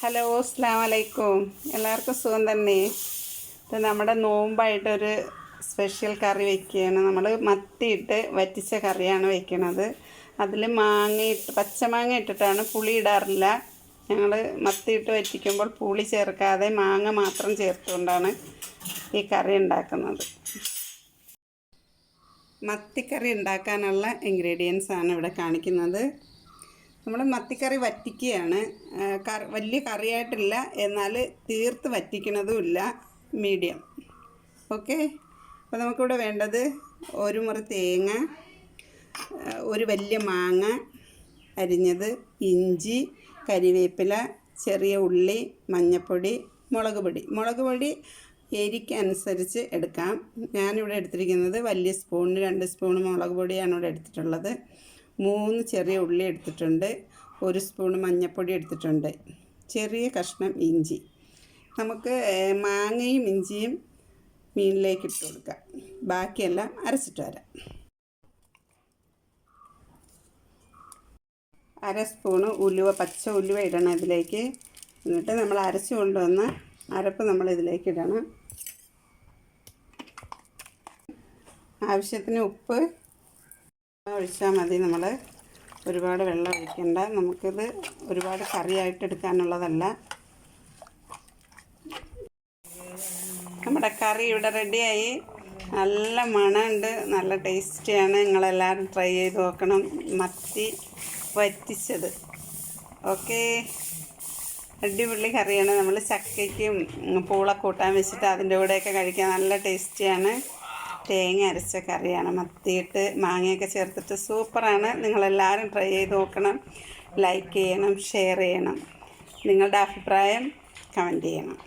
Hello അസ്സാം വലൈക്കും എല്ലാവർക്കും സുഖം തന്നെ. ഇത് നമ്മുടെ നോമ്പായിട്ടൊരു സ്പെഷ്യൽ കറി വെക്കുകയാണ്. നമ്മൾ മത്തിയിട്ട് വറ്റിച്ച കറിയാണ് വെക്കണത്. അതിൽ മാങ്ങ ഇട്ട് പച്ചമാങ്ങ ഇട്ടിട്ടാണ് പുളി ഇടാറില്ല. ഞങ്ങൾ മത്തിയിട്ട് വറ്റിക്കുമ്പോൾ പുളി ചേർക്കാതെ മാങ്ങ മാത്രം ചേർത്തുകൊണ്ടാണ് ഈ കറി ഉണ്ടാക്കുന്നത്. മത്തിക്കറി ഉണ്ടാക്കാനുള്ള ഇൻഗ്രീഡിയൻസ് ആണ് ഇവിടെ കാണിക്കുന്നത്. നമ്മൾ മത്തിക്കറി വറ്റിക്കുകയാണ്. വലിയ കറിയായിട്ടില്ല. എന്നാൽ തീർത്ത് വറ്റിക്കണതുമില്ല മീഡിയം. ഓക്കെ? അപ്പോൾ നമുക്കിവിടെ വേണ്ടത് ഒരു മുറി തേങ്ങ ഒരു വലിയ മാങ്ങ അരിഞ്ഞത് ഇഞ്ചി കരിവേപ്പില ചെറിയ ഉള്ളി മഞ്ഞൾപ്പൊടി മുളക് പൊടി. മുളക് പൊടി എരിക്കനുസരിച്ച് എടുക്കാം. ഞാനിവിടെ എടുത്തിരിക്കുന്നത് വലിയ സ്പൂണിന് രണ്ട് സ്പൂൺ മുളക് പൊടിയാണ് ഇവിടെ എടുത്തിട്ടുള്ളത്. മൂന്ന് ചെറിയ ഉള്ളി എടുത്തിട്ടുണ്ട് ഒരു സ്പൂൺ മഞ്ഞൾപ്പൊടി എടുത്തിട്ടുണ്ട് ചെറിയ കഷ്ണം ഇഞ്ചി. നമുക്ക് മാങ്ങയും ഇഞ്ചിയും മീനിലേക്ക് ഇട്ട് കൊടുക്കാം. ബാക്കിയെല്ലാം അരച്ചിട്ട് വരാം. അര സ്പൂണ് ഉലുവ പച്ച ഉലുവ ഇടണം ഇതിലേക്ക്. എന്നിട്ട് നമ്മൾ അരച്ച് കൊണ്ടുവന്ന അരപ്പ് നമ്മൾ ഇതിലേക്ക് ഇടണം. ആവശ്യത്തിന് ഉപ്പ് ഒഴിച്ചാൽ മതി. നമ്മൾ ഒരുപാട് വെള്ളം ഒഴിക്കേണ്ട. നമുക്കിത് ഒരുപാട് കറിയായിട്ട് എടുക്കാനുള്ളതല്ല. നമ്മുടെ കറി ഇവിടെ റെഡിയായി. നല്ല മണമുണ്ട്. നല്ല ടേസ്റ്റിയാണ്. നിങ്ങളെല്ലാവരും ട്രൈ ചെയ്ത് നോക്കണം. മത്തി വറ്റിച്ചത്. ഓക്കേ. അടിപൊളി കറിയാണ്. നമ്മൾ ചക്കയ്ക്കും പൂള കൂട്ടാൻ വെച്ചിട്ട് അതിന്റെ കൂടെയൊക്കെ കഴിക്കാൻ നല്ല ടേസ്റ്റിയാണ്. തേങ്ങ അരച്ച കറിയാണ്. മത്തിയിട്ട് മാങ്ങയൊക്കെ ചേർത്തിട്ട് സൂപ്പറാണ്. നിങ്ങളെല്ലാവരും ട്രൈ ചെയ്ത് നോക്കണം. ലൈക്ക് ചെയ്യണം ഷെയർ ചെയ്യണം. നിങ്ങളുടെ അഭിപ്രായം കമന്റ് ചെയ്യണം.